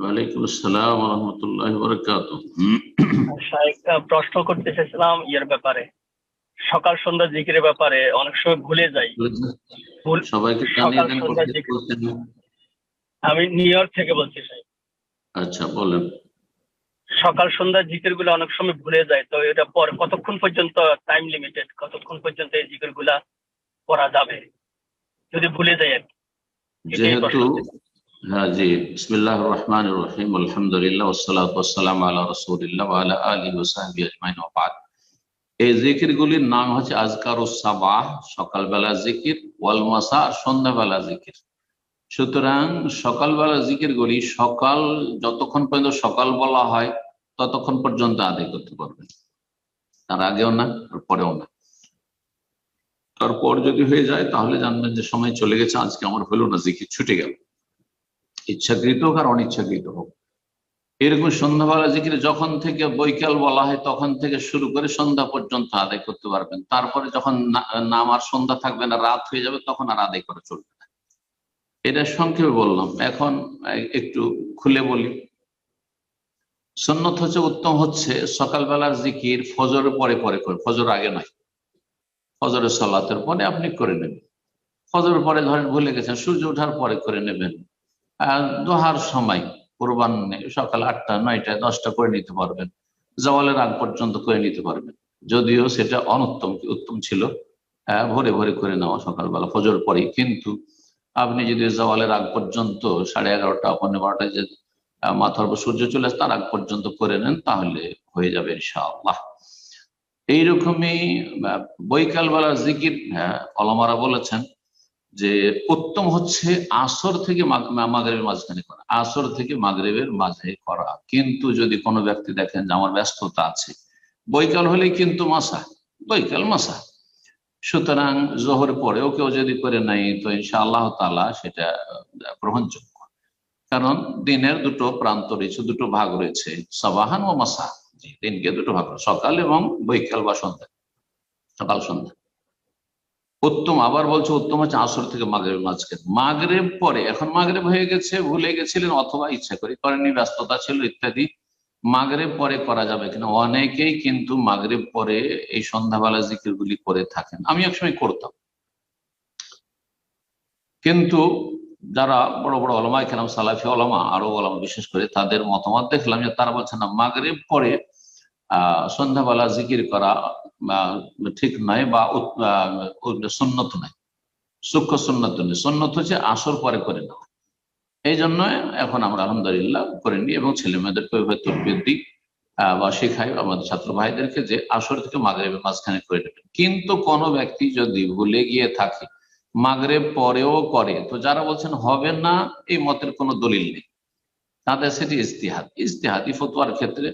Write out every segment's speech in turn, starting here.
ওয়ালাইকুম আসসালাম রহমতুল্লাহ বরকাত শাহেখ প্রশ্ন করতে চাইছিলাম ইয়ের ব্যাপারে। সকাল সন্ধ্যা জিকিরের ব্যাপারে অনেক সময় ভুলে যাই। সবাইকে জানিয়ে দেন? আমি নিউ ইয়র্ক থেকে বলছি সাহেব আচ্ছা বলেন। সকাল সন্ধ্যা জিকিরগুলো অনেক সময় ভুলে যায় তো এটা পর কতক্ষণ পর্যন্ত টাইম লিমিটেড কতক্ষণ পর্যন্ত এই জিকিরগুলা করা যাবে? যদি ভুলে যায় আর কি। যেহেতু হ্যাঁ জি বিসমিল্লাহ রহমান রহিম আলহামদুলিল্লাহ ওসালাত ওসালাম আল্লাহ রসুলিল্লাহ আলা আলী ওসাহাবি আজমাইন ওবাদ এই জিকির গুলির নাম হচ্ছে আজকার সাবাহ সকালবেলা জিকির ওয়াল মাসা আর সন্ধ্যাবেলা জিকির। সুতরাং সকালবেলা জিকির গুলি সকাল যতক্ষণ পর্যন্ত সকাল বলা হয় ততক্ষণ পর্যন্ত আদায় করতে পারবেন। তার আগেও না আর পরেও না। তারপর যদি হয়ে যায়, তাহলে জানবেন যে সময় চলে গেছে, আজকে আমার হলো না জিকির ছুটে গেল। ইচ্ছাকৃত হোক আর অনিচ্ছাকৃত হোক। এরকম সন্ধ্যাবেলা জিকির যখন থেকে বৈকাল বলা হয়, তখন থেকে শুরু করে সন্ধ্যা পর্যন্ত আদায় করতে পারবেন। তারপরে যখন নাম আর সন্ধ্যা থাকবে না, রাত হয়ে যাবে, তখন আর আদায় করা চলবে না। এটা সংক্ষেপে বললাম। এখন একটু খুলে বলি। সন্ন্যত হচ্ছে, উত্তম হচ্ছে, সকালবেলার জিকির ফজরের পরে পরে করে ফজর আগে নয়। ফজরের সলাতের পরে আপনি করে নেবেন। ফজরের পরে ধরেন ভুলে গেছেন সূর্য ওঠার পরে করে নেবেন। দোহার সময় পূর্বাহ্নে সকাল আটটা নয়টা দশটা করে নিতে পারবেন। জওয়ালের আগ পর্যন্ত করে নিতে পারবেন। যদিও সেটা অনুত্তম উত্তম ছিল। আহ, ভোরে ভোরে করে নেওয়া সকালবেলা ফজর পরেই। কিন্তু আপনি যদি জওয়ালের আগ পর্যন্ত সাড়ে এগারোটা পনেরো বারোটায় যে মাথার উপর সূর্য চলে আসে তার আগ পর্যন্ত করে নেন তাহলে হয়ে যাবে ইনশাআল্লাহ। এইরকমই বৈকাল বৈকালবেলার জিকির হ্যাঁ অলমারা বলেছেন যে উত্তম হচ্ছে আসর থেকে মাগরিবের মাঝখানে করা। আসর থেকে মাগরিবের মাঝে করা। কিন্তু যদি কোনো ব্যক্তি দেখেন যে আমার ব্যস্ততা আছে, বৈকাল হলেই কিন্তু মাসা, বৈকাল মাসা। সুতরাং জোহর পরেও কেউ যদি করে নাই, তো ইনশা আল্লাহ তালা সেটা গ্রহণযোগ্য। কারণ দিনের দুটো প্রান্ত রয়েছে দুটো ভাগ রয়েছে, সবাহান ও মাসা। দিনকে দুটো ভাগ সকাল এবং বৈকাল বা সন্ধ্যা। সকাল, সন্ধ্যা। উত্তম আবার বলছে, উত্তম হচ্ছে আসর থেকে মাগরেব মাঝখানে। মাগরেব পরে, এখন মাগরেব হয়ে গেছে, ভুলে গেছিলেন অথবা ইচ্ছা করে করেনি ব্যস্ততা ছিল ইত্যাদি। মাগরেব পরে করা যাবে কিনা? অনেকেই কিন্তু মাগরেব পরে এই সন্ধ্যাবেলা জিকির গুলি করে থাকেন। আমি একসময় করতাম। কিন্তু যারা বড় বড় অলমাই খেলাম সালাফি অলমা আরও অলমা বিশেষ করে তাদের মতামত দেখলাম যে তারা বলছেন না মাগরেব পরে আহ সন্ধ্যাবেলা জিকির করা ঠিক নয় বা আহ, নয়। সূক্ষ্ম সুন্নত নয়। সুন্নত হচ্ছে আসর পরে করে নেওয়া। এই জন্য এখন আমরা আলহামদুলিল্লাহ করে নিই এবং ছেলে মেয়েদেরকে তরবিয়ত দিই বা শেখাই আমাদের ছাত্র ভাইদেরকে যে আসর থেকে মাগরেবের মাঝখানে করে নেবেন। কিন্তু কোনো ব্যক্তি যদি ভুলে গিয়ে থাকে মাগরেব পরেও করে। তো যারা বলছেন হবে না, এই মতের কোনো দলিল নেই। তাদের সেটি ইস্তিহাদ। ইস্তিহাদি ফতোয়ার ক্ষেত্রে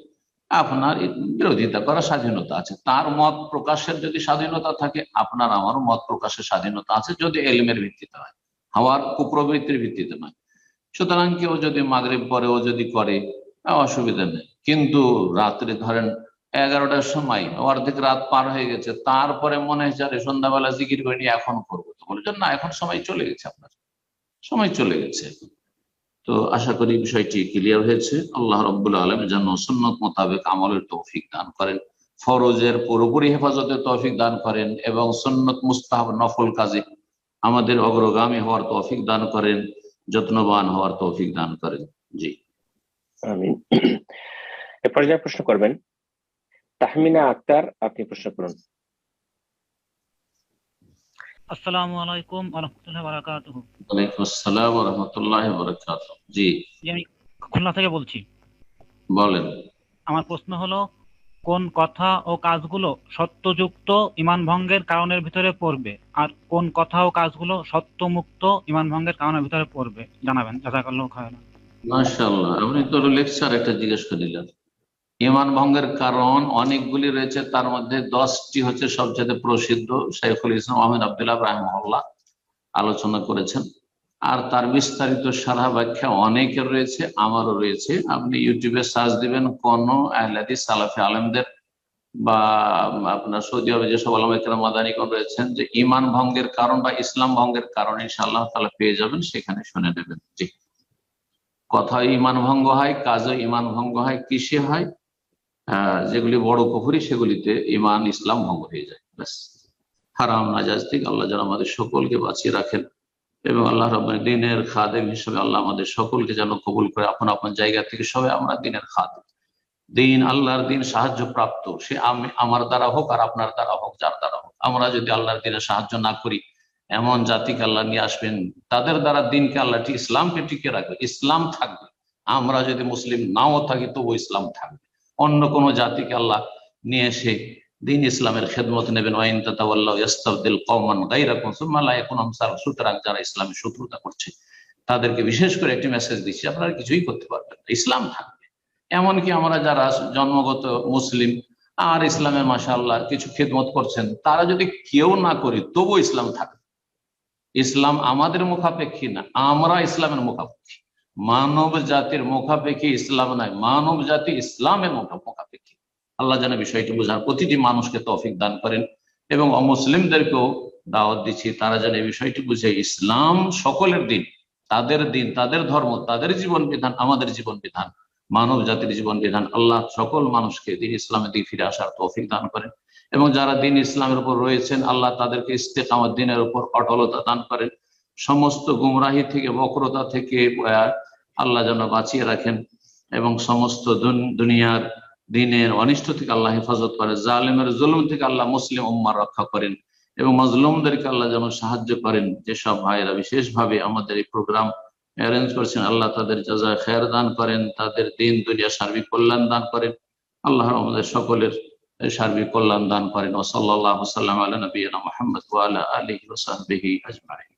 আপনার বিরোধিতা করার স্বাধীনতা আছে। তার মত প্রকাশের যদি স্বাধীনতা থাকে, আপনার আমারও মত প্রকাশের স্বাধীনতা আছে যদি এলমের ভিত্তিতে হয়। হওয়ার কুপ্রবৃত্তির ভিত্তিতে নয়। সুতরাং কেউ যদি মাগরিব পরেও যদি করে, অসুবিধা নেই। কিন্তু রাত্রে ধরেন এগারোটার সময় অর্ধেক রাত পার হয়ে গেছে। তারপরে মনে হয়েছে, আরে সন্ধ্যাবেলা জিকির করে নিয়ে এখন করব। তো বলছেন না, এখন সময় চলে গেছে আপনার। সময় চলে গেছে। তো আশা করি বিষয়টি ক্লিয়ার হয়েছে। আল্লাহ রব্বুল আলম যেন সুন্নত মোতাবেক আমলের তৌফিক দান করেন, ফরজের পুরোপুরি হেফাজতের তৌফিক দান করেন এবং সুন্নত মুস্তাহাব নফল কাজে আমাদের অগ্রগামী হওয়ার তৌফিক দান করেন, যত্নবান হওয়ার তৌফিক দান করেন। জি। আমিন। এরপরে যা প্রশ্ন করবেন তাহমিনা আক্তার আপনি প্রশ্ন করুন। আসসালামু আলাইকুম আরহামতুল্লাহ বারাকাতুহু ওয়ালাইকুম আসসালাম রহমতুল্লাহ বরকাত জি। জি, আমি খুলনা থেকে বলছি। বলেন। আমার প্রশ্ন হলো কোন কথা ও কাজগুলো সত্যযুক্ত ইমান ভঙ্গের কারণের ভিতরে পড়বে? আর কোন কথা ও কাজগুলো সত্যমুক্ত ইমান ভঙ্গের কারণের ভিতরে পড়বে? জানাবেন জাজাকাল্লাহ খায়রান। মাশাল্লাহ আপনি তো লেকচার একটা জিজ্ঞেস করিলেন ইমান ভঙ্গের কারণ অনেকগুলি রয়েছে, তার মধ্যে দশটি হচ্ছে সবচেয়ে প্রসিদ্ধ শেখুল ইসলাম আহমেদ আবদুল্লাহ রাহমহল্লা আলোচনা করেছেন। আর তার বিস্তারিত সারা ব্যাখ্যা অনেকের রয়েছে, আমারও রয়েছে। আপনি ইউটিউবে সার্চ দিবেন কোন আহলাদি সালাফি আলেমদের বা আপনার সৌদি আরবে যেসব আলমাইকরাম মাদানিগণ রয়েছেন যে ইমান ভঙ্গের কারণ বা ইসলাম ভঙ্গের কারণ ইনশাআল্লাহ তালা পেয়ে যাবেন, সেখানে শুনে নেবেন। জি। কথা ইমান ভঙ্গ হয় কাজও ইমান ভঙ্গ হয়, কিসে হয়? যেগুলি বড় কুফুরি, সেগুলিতে ইমান ইসলাম ভঙ্গ হয়ে যায়। ব্যাস। হারাম, নাজাজ থেকে আল্লাহ যেন আমাদের সকলকে বাঁচিয়ে রাখেন এবং আল্লাহ রবের দিনের খাদেম হিসেবে আল্লাহ আমাদের সকলকে যেন কবুল করে আপন আপন জায়গা থেকে সবাই আমরা দিনের খাদেম। দিন আল্লাহর দিন সাহায্য প্রাপ্ত সে আমি আমার দ্বারা হোক আর আপনার দ্বারা হোক, যার দ্বারা হোক। আমরা যদি আল্লাহর দিনে সাহায্য না করি, এমন জাতিকে আল্লাহ নিয়ে আসবেন, তাদের দ্বারা দিনকে আল্লাহ ইসলামকে টিকে রাখবে। ইসলাম থাকবে। আমরা যদি মুসলিম নাও থাকি তবু ইসলাম থাকবে। অন্য কোনো জাতিকে আল্লাহ নিয়ে এসে দিন ইসলামের খেদমত নেবেন। সুতরাং যারা ইসলামের শত্রুতা করছে, তাদেরকে বিশেষ করে একটি মেসেজ দিচ্ছি, আপনারা কিছুই করতে পারবেন না। ইসলাম থাকবে এমনকি আমরা যারা জন্মগত মুসলিম, আর ইসলামের মাশাআল্লাহ কিছু খেদমত করছেন, তারা যদি কেউ না করি তবু ইসলাম থাকবে ইসলাম আমাদের মুখাপেক্ষী না, আমরা ইসলামের মুখাপেক্ষী মানব জাতির মুখাপেক্ষী ইসলাম নয় মানব জাতি ইসলামের মুখা- মুখাপেক্ষী। আল্লাহ যেন বিষয়টি বোঝার প্রতিটি মানুষকে তৌফিক দান করেন এবং অমুসলিমদেরকেও দাওয়াত দিচ্ছি। তারা যেন এই বিষয়টি বুঝে, ইসলাম সকলের দিন, তাদের দিন, তাদের ধর্ম, তাদের জীবন বিধান, আমাদের জীবন বিধান মানব জাতির জীবন বিধান। আল্লাহ সকল মানুষকে দিন ইসলামের দিকে ফিরে আসার তৌফিক দান করেন এবং যারা দিন ইসলামের উপর রয়েছেন, আল্লাহ তাদেরকে ইস্তেকামত দিনের উপর অটলতা দান করেন। সমস্ত গুমরাহি থেকে, বক্রতা থেকে আল্লাহ যেন বাঁচিয়ে রাখেন এবং সমস্ত দুনিয়ার দিনের অনিষ্ট থেকে আল্লাহ হেফাজত করে জালেমের জুলুম থেকে আল্লাহ মুসলিম উম্মার রক্ষা করেন এবং মজলুমদেরকে আল্লাহ যেন সাহায্য করেন। যেসব ভাইয়েরা বিশেষভাবে আমাদের এই প্রোগ্রাম অ্যারেঞ্জ করেছেন, আল্লাহ তাদের যাজা খেয়ার দান করেন, তাদের দিন, দুনিয়া সার্বিক কল্যাণ দান করেন আল্লাহ আমাদের সকলের সার্বিক কল্যাণ দান করেন। ও সাল্লাহ সাল্লাম আলা নবীনা মোহাম্মদ আলহি ওসাহবিহি আজমাইন।